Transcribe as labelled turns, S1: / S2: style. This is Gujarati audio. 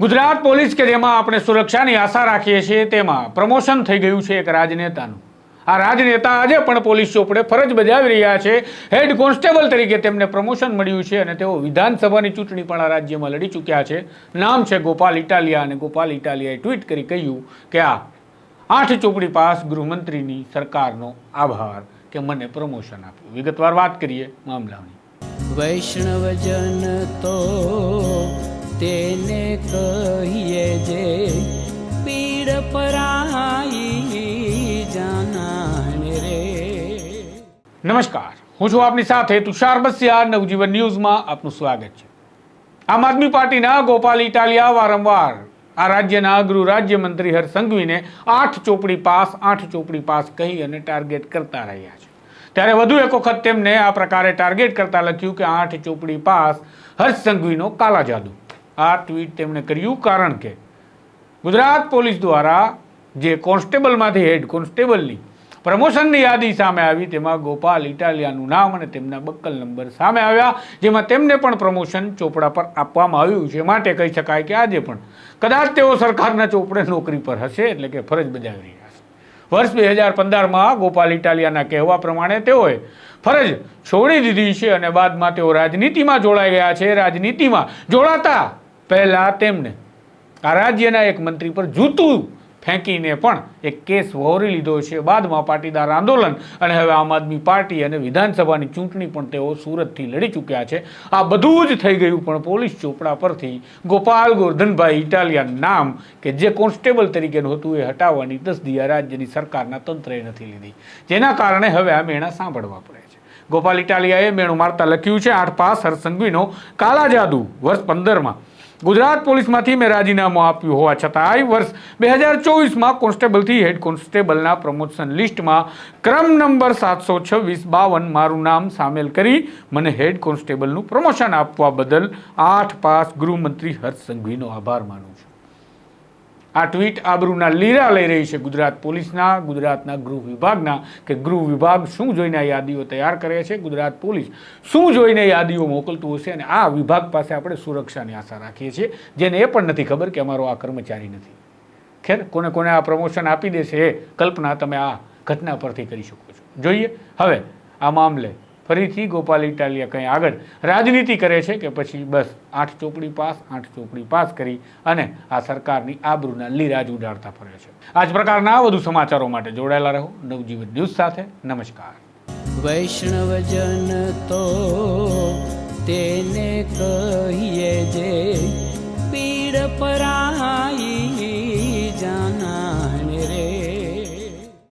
S1: ગુજરાત પોલીસ કે જેમાં આપણે સુરક્ષાની આશા રાખીએ છીએ તેમાં પ્રમોશન થઈ ગયું છે એક રાજનેતાનું. આ રાજનેતા આજે પણ પોલીસ ચોપડે ફરજ બજાવી રહ્યા છે. હેડ કોન્સ્ટેબલ તરીકે તેમને પ્રમોશન મળ્યું છે અને તેઓ વિધાનસભાની ચૂંટણી પણ આ રાજ્યમાં લડી ચૂક્યા છે. નામ છે ગોપાલ ઇટાલિયા અને ગોપાલ ઇટાલિયાએ ટ્વીટ કરી કહ્યું કે આ આઠ ચોપડી પાસ ગૃહમંત્રીની સરકારનો આભાર કે મને પ્રમોશન આપ્યું. વિગતવાર વાત કરીએ મામલાની.
S2: વૈષ્ણવજન તો કહીએ જે પીડ પરાઈ જાનાને રે.
S1: નમસ્કાર. હું છું આપની સાથે તુષાર બસિયા નવજીવન ન્યૂઝમાં આપનું સ્વાગત છે. આમ આદમી પાર્ટીના ગોપાલ ઇટાલિયા વારંવાર આ રાજ્યના ગૃહ રાજ્યમંત્રી હર્ષ સંઘવીને આઠ ચોપડી પાસ, આઠ ચોપડી પાસ કહી અને ટાર્ગેટ કરતા રહ્યા છે. ત્યારે વધુ એક વખત તેમને આ પ્રકારે ટાર્ગેટ કરતા લખ્યું કે આઠ ચોપડી પાસ હર્ષ સંઘવીનો કાલા જાદુ. આ ટ્વીટ તેમણે કર્યું કારણ કે ગુજરાત પોલીસ દ્વારા જે કોન્સ્ટેબલમાંથી હેડ કોન્સ્ટેબલની પ્રમોશનની યાદી સામે આવી, તેમાં ગોપાલ ઇટાલિયાનું નામ અને તેમના બક્કલ નંબર સામે આવ્યા, જેમાં તેમને પણ પ્રમોશન ચોપડા પર આપવામાં આવ્યું છે. માટે કહી શકાય કે આજે પણ કદાચ તેઓ સરકારના ચોપડે નોકરી પર હશે, એટલે કે ફરજ બજાવી રહ્યા છે. વર્ષ બે હજાર પંદરમાં ગોપાલ ઇટાલિયાના કહેવા પ્રમાણે તેઓએ ફરજ છોડી દીધી છે અને બાદમાં તેઓ રાજનીતિમાં જોડાઈ ગયા છે. રાજનીતિમાં જોડાતા પહેલા તેમને આ રાજ્યના એક મંત્રી પર જૂતું ફેંકીને પણ એક કેસ વહોરી લીધો છે. બાદમાં પાટીદાર આંદોલન અને હવે આમ આદમી પાર્ટી અને વિધાનસભાની ચૂંટણી પણ તેઓ સુરતથી લડી ચૂક્યા છે. આ બધું જ થઈ ગયું પણ પોલીસ ચોપડા પરથી ગોપાલ ગોરધનભાઈ ઇટાલિયન નામ કે જે કોન્સ્ટેબલ તરીકેનું હતું એ હટાવવાની તસદી રાજ્યની સરકારના તંત્રએ નથી લીધી. જેના કારણે હવે આ મેણા સાંભળવા પડે છે. ગોપાલ ઇટાલિયાએ મેણું મારતા લખ્યું છે, આઠ પાસ હરસંઘવીનો કાલા જાદુ વર્ષ પંદરમાં ગુજરાત પોલીસમાંથી મેં રાજીનામું આપ્યું હોવા છતાંય વર્ષ બે હજાર ચોવીસમાં કોન્સ્ટેબલથી હેડ કોન્સ્ટેબલના પ્રમોશન લિસ્ટમાં ક્રમ નંબર સાતસો છવ્વીસ બાવન મારું નામ સામેલ કરી મને હેડ કોન્સ્ટેબલનું પ્રમોશન આપવા બદલ આઠ પાસ ગૃહમંત્રી હર્ષ સંઘવીનો આભાર માનું છું. આ ટ્વીટ આબરૂના લીરા લઈ રહી છે ગુજરાત પોલીસના, ગુજરાતના ગૃહ વિભાગના કે ગૃહ વિભાગ શું જોઈને આ યાદીઓ તૈયાર કરે છે? ગુજરાત પોલીસ શું જોઈને યાદીઓ મોકલતું હશે અને આ વિભાગ પાસે આપણે સુરક્ષાની આશા રાખીએ છીએ, જેને એ પણ નથી ખબર કે અમારો આ કર્મચારી નથી. ખેર, કોને કોને આ પ્રમોશન આપી દેશે એ કલ્પના તમે આ ઘટના પરથી કરી શકો છો. જોઈએ, હવે આ મામલે ફરીથી ગોપાલ ઇટાલિયા કંઈ આગળ રાજનીતિ કરે છે કે પછી બસ આઠ ચોપડી પાસ, આઠ ચોપડી પાસ કરી અને આ સરકારની આબરૂના લીરાજ ઉડાડતા ફરે છે. આ જ પ્રકારના વધુ સમાચારો માટે જોડાયેલા રહો. નવજીવન ન્યૂઝ સાથે નમસ્કાર.
S2: વૈષ્ણવજન તો તેને કહીએ જે પીડ પરાઈ